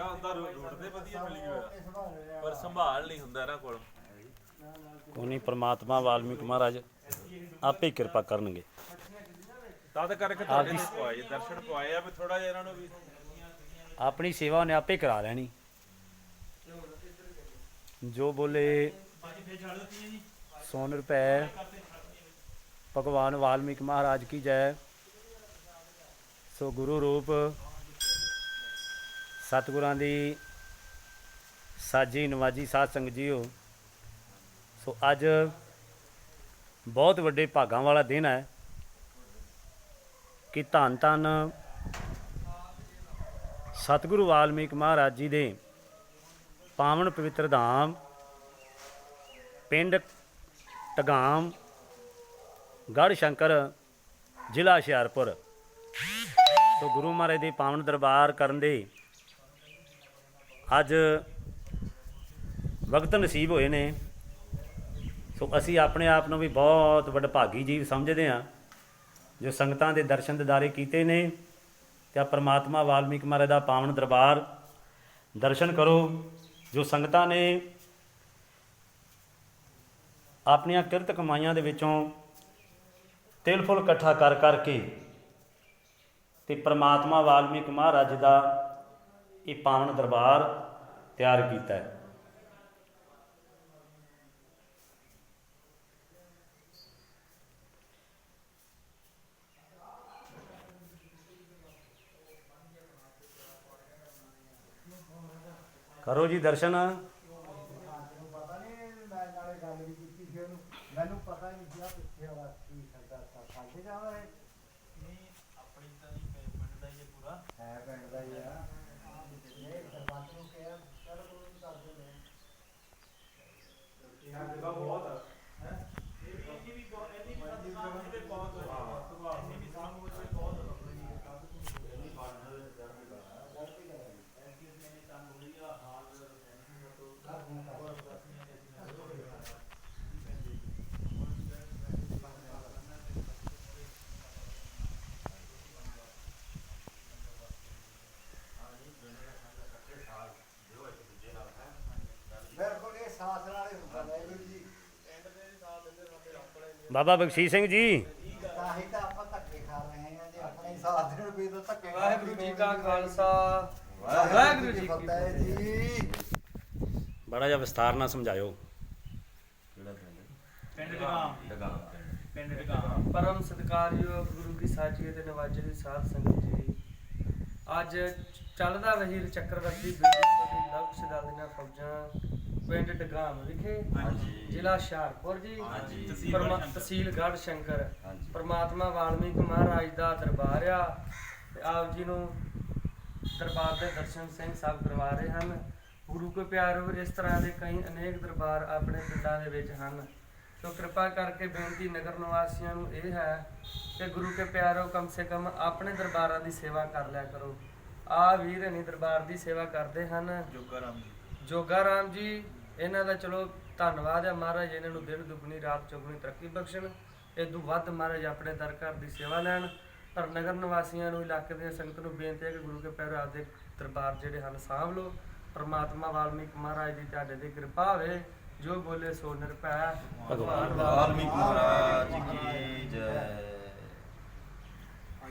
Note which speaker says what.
Speaker 1: ਹੈਗਾ ਹੁੰਦਾ ਰੋਡ ਤੇ ਵਧੀਆ ਮਿਲ ਗਿਆ
Speaker 2: ਇਹ ਸੰਭਾਲ ਰਿਹਾ
Speaker 1: ਪਰ ਸੰਭਾਲ ਨਹੀਂ ਹੁੰਦਾ ਇਹਨਾਂ ਕੋਲ।
Speaker 3: ਕੋਈ ਨਹੀਂ ਪ੍ਰਮਾਤਮਾ ਵਾਲਮੀਕ ਮਹਾਰਾਜ ਆਪੇ ਕਿਰਪਾ ਕਰਨਗੇ।
Speaker 1: ਤਦ ਕਰਕੇ ਤੁਹਾਡੇ ਨੇ ਪਵਾਏ ਦਰਸ਼ਨ ਪਵਾਏ ਆ ਵੀ ਥੋੜਾ ਜਿਹਾ ਇਹਨਾਂ ਨੂੰ ਵੀ।
Speaker 3: ਆਪਣੀ ਸੇਵਾ ਉਹਨੇ ਆਪੇ ਕਰਾ ਲੈਣੀ। ਜੋ ਬੋਲੇ ਸੋਨ ਰੁਪਏ ਭਗਵਾਨ ਵਾਲਮੀਕ ਮਹਾਰਾਜ ਕੀ ਜੈ ਸੋ ਗੁਰੂ ਰੂਪ ਸਤਿਗੁਰਾਂ ਦੀ ਸਾਜੀ ਨਵਾਜੀ ਸਾਧ ਸੰਗਤ ਜੀਓ। ਸੋ ਅੱਜ ਬਹੁਤ ਵੱਡੇ ਭਾਗਾਂ ਵਾਲਾ ਦਿਨ ਹੈ ਕਿ ਧੰਨ ਧੰਨ ਸਤਿਗੁਰੂ ਵਾਲਮੀਕ ਮਹਾਰਾਜ ਜੀ ਦੇ ਪਾਵਨ ਪਵਿੱਤਰ ਧਾਮ, ਪਿੰਡ ਟਗਾਮ ਗੜ੍ਹ ਸ਼ੰਕਰ, ਜ਼ਿਲ੍ਹਾ ਹੁਸ਼ਿਆਰਪੁਰ। ਤੋਂ ਗੁਰੂ ਮਹਾਰਾਜ ਦੇ ਪਾਵਨ ਦਰਬਾਰ ਕਰਨ ਦੇ ਅੱਜ ਵਕਤ ਨਸੀਬ ਹੋਏ ਨੇ। ਸੋ ਅਸੀਂ ਆਪਣੇ ਆਪ ਨੂੰ ਵੀ ਬਹੁਤ ਵਡਭਾਗੀ ਜੀਵ ਸਮਝਦੇ ਹਾਂ, ਜੋ ਸੰਗਤਾਂ ਦੇ ਦਰਸ਼ਨ ਦਿਦਾਰੇ ਕੀਤੇ ਨੇ ਤੇ ਆ ਪ੍ਰਮਾਤਮਾ ਵਾਲਮੀਕ ਮਹਾਰਾਜ ਦਾ ਪਾਵਨ ਦਰਬਾਰ ਦਰਸ਼ਨ ਕਰੋ, ਜੋ ਸੰਗਤਾਂ ਨੇ ਆਪਣੀਆਂ ਕਿਰਤ ਕਮਾਈਆਂ ਦੇ ਵਿੱਚੋਂ ਤਿਲ ਫੁੱਲ ਇਕੱਠਾ ਕਰ ਕਰਕੇ ਤੇ ਪ੍ਰਮਾਤਮਾ ਵਾਲਮੀਕ ਮਹਾਰਾਜ ਦਾ ਇਹ ਪਾਵਨ ਦਰਬਾਰ ਤਿਆਰ ਕੀਤਾ ਹੈ। ਕਰੋ ਜੀ ਦਰਸ਼ਨ।
Speaker 2: ਮੈਨੂੰ ਪਤਾ ਨਹੀਂ ਮੈਂ ਪਿੱਛੇ ਵਾਲਾ ਕੀ ਕਰਦਾ ਸਾਡੇ ਜਾਣਾ ਹੈ
Speaker 1: ਨਹੀਂ ਆਪਣੀ ਤਾਂ ਨਹੀਂ ਪਿੰਡ ਦਾ ਹੀ ਪੂਰਾ
Speaker 2: ਹੈ ਪਿੰਡ ਦਾ ਹੀ ਆ ਇਹ ਸਰਪੰਚ ਨੂੰ ਕਿਹਾ ਚਲ ਕੋਈ ਨਹੀਂ ਕਰਦੇ ਨੇ
Speaker 1: ਇਹ ਜਗ੍ਹਾ ਬਹੁਤ ਹੈ ਹੈ ਇਹ ਵੀ ਬਹੁਤ ਇੰਨੀ ਵੀ ਸਾਹ ਦੇ ਬਹੁਤ ਹੈ ਇੰਨੀ ਵੀ ਸਾਹ ਹੋ ਜਾਵੇ ਬਹੁਤ
Speaker 2: ਬਿਲਕੁਲ ਇਹ ਸਾਥ ਨਾਲ ਹੀ ਹੁੰਦਾ ਵਾਹਿਗੁਰੂ ਜੀ
Speaker 3: ਬਾਬਾ ਬਖਸ਼ੀਸ਼ ਸਿੰਘ ਜੀ।
Speaker 2: ਤਾਂ ਹੀ ਤਾਂ ਆਪਾਂ ਧੱਕੇ ਖਾ ਰਹੇ ਹਾਂ ਜੇ ਆਪਣੇ ਹੀ ਸਾਥ ਦੇਣ ਵੀ ਤਾਂ ਧੱਕੇ ਖਾ
Speaker 4: ਵਾਹਿਗੁਰੂ ਜੀ ਕਾ ਖਾਲਸਾ।
Speaker 2: ਵਾਹਿਗੁਰੂ ਜੀ ਕੀ ਫਤਿਹ। ਜੀ
Speaker 3: ਬੜਾ ਜਿਹਾ ਵਿਸਥਾਰ ਨਾਲ ਸਮਝਾਇਓ।
Speaker 1: ਪਿੰਡ? ਲਗਾਮ ਪਿੰਡ ਲਗਾਮ
Speaker 4: ਪਰਮ ਸਤਿਕਾਰਯੋਗ ਗੁਰੂ ਕੀ ਸਾਜੀਏ ਤੇ ਨਵਾਜੇ ਦੀ ਸਾਧ ਸੰਗਤ ਜੀ। ਅੱਜ ਚੱਲਦਾ ਵਹੀਰ ਚੱਕਰਵਰਤੀ ਬਿੰਦੂ ਦੀ ਲਕਸ਼ ਦਲ ਦੀਆਂ ਫੌਜਾਂ ਪਿੰਡ ਡਗਾਮ ਵਿਖੇ ਜ਼ਿਲ੍ਹਾ ਹੁਸ਼ਿਆਰਪੁਰ ਜੀ।
Speaker 1: ਤਹਿਸੀਲ
Speaker 4: ਪਰਮਾ-
Speaker 1: ਗੜ੍ਹ ਸ਼ੰਕਰ।
Speaker 4: ਤਹਿਸੀਲ ਗੜ੍ਹ ਸ਼ੰਕਰ ਪਰਮਾਤਮਾ ਵਾਲਮੀਕ ਮਹਾਰਾਜ ਦਾ ਦਰਬਾਰ ਆ। ਤੇ ਆਪ ਜੀ ਨੂੰ ਦਰਬਾਰ ਦੇ ਦਰਸ਼ਨ ਸਿੰਘ ਸਾਹਿਬ ਕਰਵਾ ਰਹੇ ਹਨ। ਗੁਰੂ ਕੋ ਪਿਆਰੋ ਇਸ ਤਰ੍ਹਾਂ ਦੇ ਕਈ ਅਨੇਕ ਦਰਬਾਰ ਆਪਣੇ ਪਿੰਡਾਂ ਦੇ ਵਿੱਚ ਹਨ। ਸੋ ਕਿਰਪਾ ਕਰਕੇ ਬੇਨਤੀ ਨਗਰ ਨਿਵਾਸੀਆਂ ਨੂੰ ਇਹ ਹੈ ਕਿ ਗੁਰੂ ਕੇ ਪਿਆਰੋ ਕਮ ਸੇ ਕਮ ਆਪਣੇ ਦਰਬਾਰਾਂ ਦੀ ਸੇਵਾ ਕਰ ਲਿਆ ਕਰੋ। ਆ ਵੀਰ ਹਨੀ ਦਰਬਾਰ ਦੀ ਸੇਵਾ ਕਰਦੇ ਹਨ।
Speaker 1: ਜੋਗਾ ਰਾਮ ਜੀ।
Speaker 4: ਜੋਗਾ ਰਾਮ ਜੀ ਇਹਨਾਂ ਦਾ ਚਲੋ ਧੰਨਵਾਦ ਹੈ ਮਹਾਰਾਜ, ਇਹਨਾਂ ਨੂੰ ਦਿਨ ਦੁੱਗਣੀ, ਰਾਤ ਚੌਗੁਣੀ ਤਰੱਕੀ ਬਖਸ਼ਣ। ਇਦੋਂ ਵੱਧ ਮਹਾਰਾਜ ਆਪਣੇ ਦਰ ਘਰ ਦੀ ਸੇਵਾ ਲੈਣ। ਪਰ ਨਗਰ ਨਿਵਾਸੀਆਂ ਨੂੰ, ਇਲਾਕੇ ਦੀਆਂ ਸੰਗਤ ਨੂੰ ਬੇਨਤੀ ਹੈ ਕਿ ਗੁਰੂ ਕੇ ਪਿਆਰੇ ਆਪਦੇ ਦਰਬਾਰ ਜਿਹੜੇ ਹਨ, ਸਾਂਭ ਲਓ। ਪਰਮਾਤਮਾ ਵਾਲਮੀਕ ਮਹਾਰਾਜ ਦੀ ਤੁਹਾਡੇ ਤੇ ਕਿਰਪਾ ਹੋਵੇ। ਜੋ ਬੋਲੇ ਸੋ ਨਿਰਭੈ। ਭਗਵਾਨ ਵਾਲਮੀਕ
Speaker 5: ਵਾਲਮੀਕ ਮਹਾਰਾਜ ਕੀ ਜੈ।